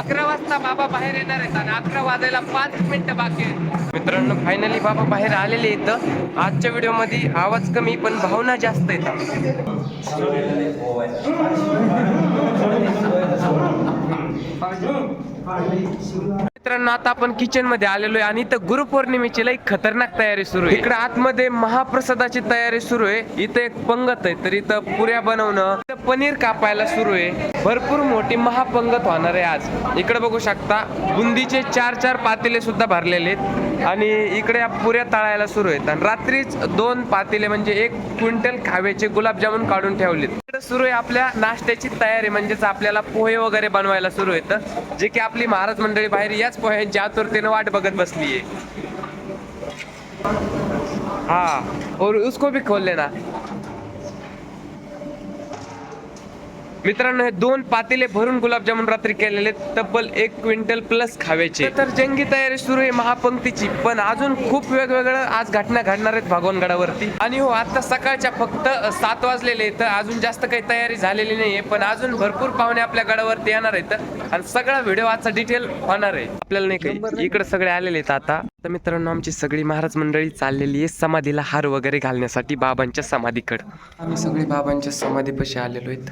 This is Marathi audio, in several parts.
अकरा वाजता बाबा बाहेर येणार आहेत आणि अकरा वाजायला पाच मिनिटं बाकी आहेत मित्रांनो फायनली बाबा बाहेर आलेले आहेत आजच्या व्हिडिओमध्ये आवाज कमी पण भावना जास्त येतात मित्रांनो आता आपण किचनमध्ये आलेलो आहे आणि इथं गुरुपौर्णिमेची लई खतरनाक तयारी सुरू आहे. इकडे आतमध्ये महाप्रसादाची तयारी सुरू आहे. इथं एक पंगत आहे तर इथं पुऱ्या बनवणं इथं पनीर कापायला सुरू आहे. भरपूर मोठी महापंगत होणार आहे आज. इकडे बघू शकता बुंदीचे चार चार पातेले सुद्धा भरलेले आहेत. आणि इकडे या पुऱ्या तळायला सुरू आहेत. आणि रात्रीच दोन पातेले म्हणजे एक क्विंटल खाव्याचे गुलाबजामुन काढून ठेवलेत. इकडे सुरू आहे आपल्या नाश्त्याची तयारी म्हणजेच आपल्याला पोहे वगैरे बनवायला सुरू आहेत. जे की आपली महाराज मंडळी बाहेर याच पोह्यांची आतुरतेने वाट बघत बसली आहे हा और उसको भी खोल लेना. मित्रांनो हे दोन पातेले भरून गुलाबजामुन रात्री केलेले तब्बल एक क्विंटल प्लस खाव्याचे तर जंगी तयारी सुरू आहे महापंक्तीची पण अजून खूप वेगवेगळं आज घटना घडणार आहेत भगवानगडावरती. आणि हो आता सकाळच्या फक्त सात वाजलेले आहेत तर अजून जास्त काही तयारी झालेली नाहीये पण अजून भरपूर पाहुणे आपल्या गडावरती येणार आहेत. आणि सगळा व्हिडिओ आजचा डिटेल होणार आहे. आपल्याला नाही काही इकडे सगळे आलेले आहेत आता. तर मित्रांनो आमची सगळी महाराज मंडळी चाललेली आहे समाधीला हार वगैरे घालण्यासाठी बाबांच्या समाधीकडे. आम्ही सगळे बाबांच्या समाधीपाशी आलेलो आहेत.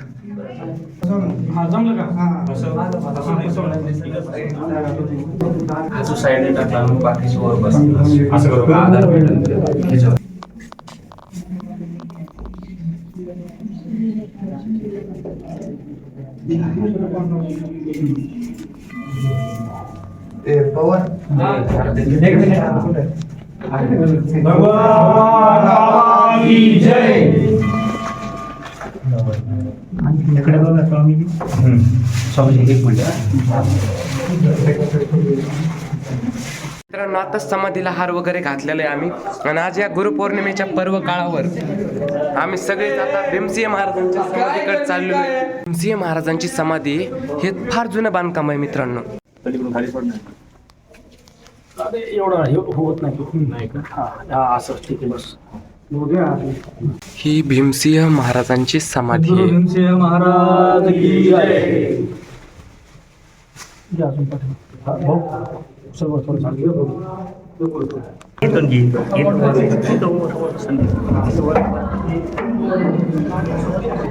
हा जमलं साईडने टाकला मग वर बसतील. असं करू का? आधार भेटेल भगवान की जय. इकडे बघा स्वामी स्वामीजी एक मिनिट मित्रांनो आता समाधीला हार वगैरे घातलेला आहे आम्ही. आणि आज या गुरुपौर्णिमेच्या पर्व काळावर आम्ही सगळेच आता भीमसिंह महाराजांच्या समाधीकडे चाललो भीमसिंह महाराजांची समाधी हे फार जुनं बांधकाम आहे मित्रांनो. पलीकडून खाली पडणार अरे एवढा हे होत नाही नाही का? हा. हा असं ठीक आहे बस. ही भीमसिंह महाराजांची समाधी आहे. भीमसिंह महाराज की जय. या अजून पाठवा. हा, भाऊ सर्व थोडं सांगितलं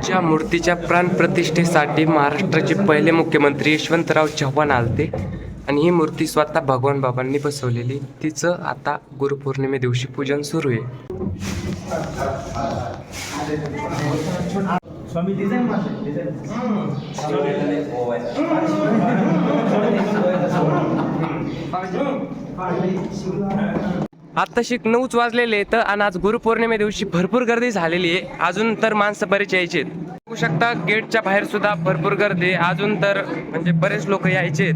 ज्या मूर्तीच्या प्राणप्रतिष्ठेसाठी महाराष्ट्राचे पहिले मुख्यमंत्री यशवंतराव चव्हाण आलते आणि ही मूर्ती स्वतः भगवान बाबांनी बसवलेली तिचं आता गुरुपौर्णिमे दिवशी पूजन सुरू आहे. स्वामी डिझाईन आता शिक नऊच वाजलेले तर आणि आज गुरुपौर्णिमे दिवशी भरपूर गर्दी झालेली आहे. अजून तर माणसं बरेच यायचे बघू शकता गेटच्या बाहेर सुद्धा भरपूर गर्दी अजून तर म्हणजे बरेच लोक यायचे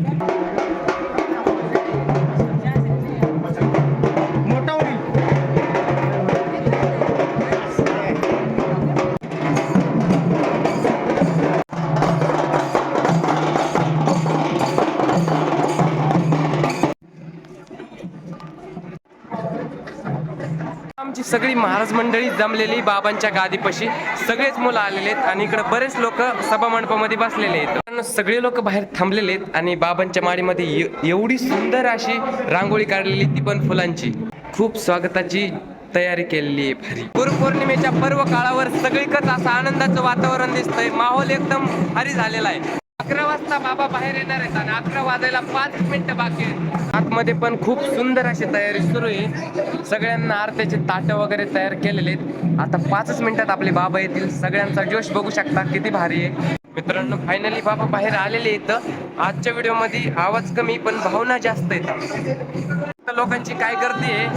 सगळी महाराज मंडळी जमलेली बाबांच्या गादीपाशी. सगळेच मुलं आलेले आहेत आणि इकडे बरेच लोक सभा मंडपामध्ये बसलेले आहेत. सगळे लोक बाहेर थांबलेले आहेत आणि बाबांच्या माडीमध्ये एवढी सुंदर अशी रांगोळी काढलेली ती पण फुलांची. खूप स्वागताची तयारी केलेली आहे भारी. गुरुपौर्णिमेच्या पर्व काळावर सगळीकडे असं आनंदाचं वातावरण दिसतंय. माहोल एकदम भारी झालेला आहे. अकरा वाजता बाबा बाहेर येणार आहेत आणि अकरा वाजायला पाच मिनिटं बाकी आहेत. आतमध्ये पण खूप सुंदर अशी तयारी सुरू आहे. सगळ्यांना आरत्याचे ताटं वगैरे तयार केलेले आहेत. आता पाचच मिनिटात आपले बाबा येतील. सगळ्यांचा जोश बघू शकता. किती भारी आहे. मित्रांनो फायनली बाबा बाहेर आलेले आहेत. आजच्या व्हिडिओमध्ये आवाज कमी पण भावना जास्त येतात लोकांची काय गर्दी आहे.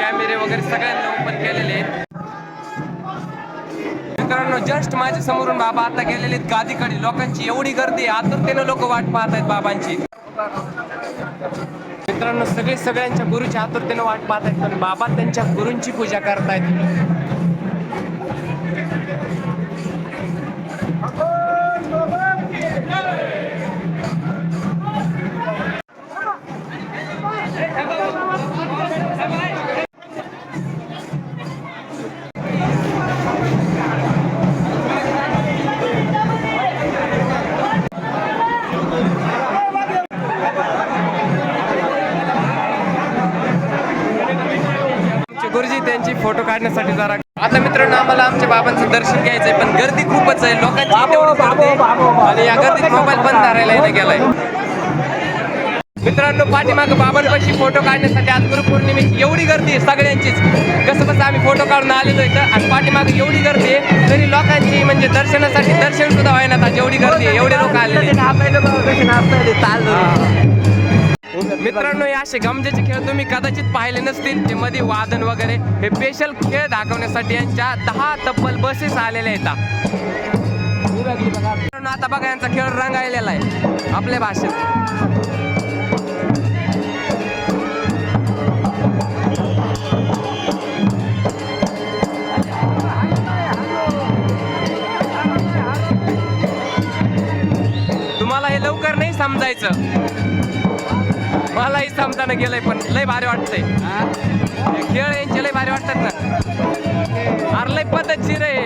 कॅमेरे वगैरे सगळ्यांना ओपन केलेले आहेत. मित्रांनो जस्ट माझ्या समोरून बाबा आता गेलेले आहेत गादीकडे. लोकांची एवढी गर्दी आतुरतेनं लोक वाट पाहत आहेत बाबांची. मित्रांनो सगळे सगळ्यांच्या गुरुच्या आतुरतेनं वाट पाहत आहेत पण बाबा त्यांच्या गुरूंची पूजा करतायत. त्यांची फोटो काढण्यासाठी जरा आता मित्रांनो आम्हाला आमच्या बाबांचं दर्शन घ्यायचंय पण गर्दी खूपच आहे. लोकांची आणि या गर्दीत मोबाईल पण धरायला गेलाय. मित्रांनो पाठीमाग बाबांपाशी फोटो काढण्यासाठी आज गुरुपौर्णिमेची एवढी गर्दी आहे सगळ्यांचीच. कसं कसं आम्ही फोटो काढून आलेलो इथं आणि पाठीमाग एवढी गर्दी आहे तरी लोकांची म्हणजे दर्शनासाठी दर्शन सुद्धा व्हायना आता जेवढी गर्दी आहे एवढे लोक आलेले मित्रांनो हे असे गमजेचे खेळ तुम्ही कदाचित पाहिले नसतील. ते मध्ये वादन वगैरे हे स्पेशल खेळ दाखवण्यासाठी यांच्या दहा तब्बल बसेस आलेल्या आहेत. मित्रांनो, आता बघा यांचा खेळ रंगायलेला आहे. आपल्या भाषेत. तुम्हाला हे लवकर नाही समजायचं. मलाही समजायला गेलंय पण लय भारी वाटतंय. खेळ यांचे लय भारी वाटतात ना. अरे लय पद्धतशीर आहे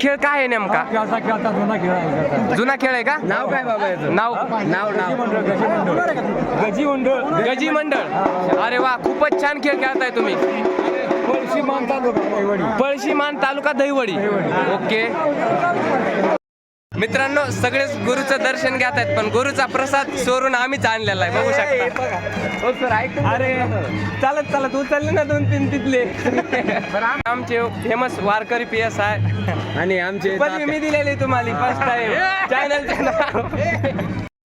खेळ काय आहे नेमका? खेळता खेळता जुना खेळ आहे जुना खेळ आहे का? नाव काय बाबा याचं? नाव नाव नाव. गजी मंडळ गजी मंडळ. अरे वा खूपच छान खेळ खेळताय तुम्ही. पळशी मानतात पळशीमान तालुका दहिवडी. ओके. मित्रांनो सगळेच गुरुचं दर्शन घेत आहेत पण गुरुचा प्रसाद चोरून आम्हीच आणलेला आहे. बघू शकता. अरे चालत चालत. उचलले ना दोन तीन तिथले आमचे फेमस वारकरी पी एस आहे आणि आमचे मी दिलेली तुम्हाला फर्स्ट टाइम चॅनलचं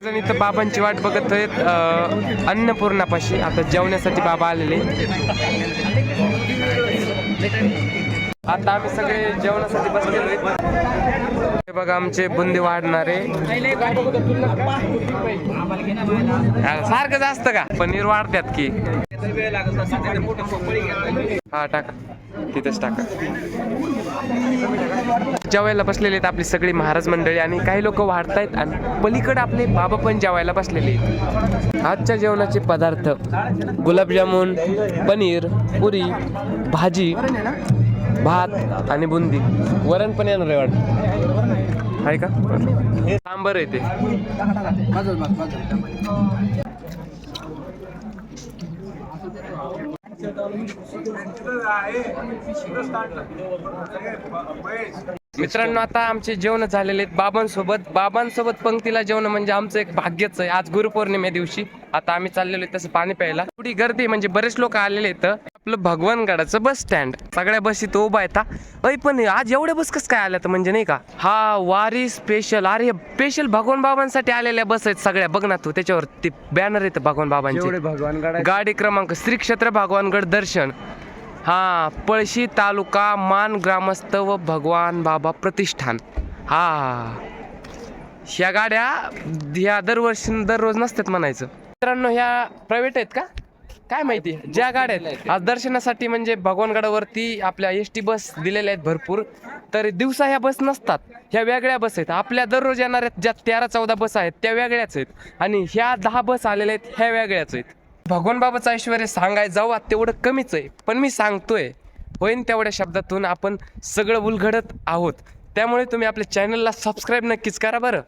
जण इथं बाबांची वाट बघत आहेत अन्नपूर्णापाशी. आता जेवण्यासाठी बाबा आलेले. आता आम्ही सगळे जेवणासाठी बसलेलो आहेत. बघा आमचे बुंदी वाढणारे. सारखं जास्त का? पनीर वाढतात की. हा टाका. तिथेच टाका. जेवायला बसलेले आहेत आपली सगळी महाराज मंडळी आणि काही लोक वाढतायत आणि पलीकडे आपले बाबा पण जेवायला बसलेले आहेत. आजच्या जेवणाचे पदार्थ गुलाबजामुन पनीर पुरी भाजी भात आणि बुंदी. वरण पण येणार आहे वाटतं. आहे का? सांबर आहे ते. मित्रांनो आता आमचे जेवण झालेले आहेत बाबांसोबत. बाबांसोबत पंक्तीला जेवण म्हणजे आमचं एक भाग्यच आहे. आज गुरुपौर्णिमे दिवशी. आता आम्ही चाललेलो आहे तसं पाणी प्यायला. थोडी गर्दी म्हणजे बरेच लोक आलेले आहेत. आपलं भगवानगडाचं बस स्टँड. सगळ्या बस इथं उभा येतात अय पण आज एवढ्या बस कसं काय आल्या तर म्हणजे नाही का? हा वारी स्पेशल अरे स्पेशल भगवान बाबांसाठी आलेल्या बस आहेत सगळ्या. बघ ना तू त्याच्यावर ते बॅनर येतं भगवान बाबांचे. भगवान गाडी क्रमांक श्री क्षेत्र भगवानगड दर्शन. हा पळशी तालुका मान ग्रामस्थ व भगवान बाबा प्रतिष्ठान. हा ह्या गाड्या ह्या दरवर्षी दररोज नसतात म्हणायचं. मित्रांनो ह्या प्रायव्हेट आहेत का? काय माहिती? ज्या गाड्या आहेत? आज दर्शनासाठी म्हणजे भगवानगडावरती आपल्या एस टी बस दिलेल्या आहेत भरपूर. तर दिवसा ह्या बस नसतात. ह्या वेगळ्या बस आहेत. आपल्या दररोज येणाऱ्या ज्या तेरा चौदा बस आहेत त्या वेगळ्याच आहेत. आणि ह्या दहा बस आलेल्या आहेत ह्या वेगळ्याच आहेत. भगवान बाबाचं ऐश्वर सांगाय जाऊ तेवढं कमीच आहे. पण मी सांगतोय होईन तेवढ्या शब्दातून आपण सगळं उलगडत आहोत. त्यामुळे तुम्ही आपल्या चॅनलला सबस्क्राईब नक्कीच करा बरं.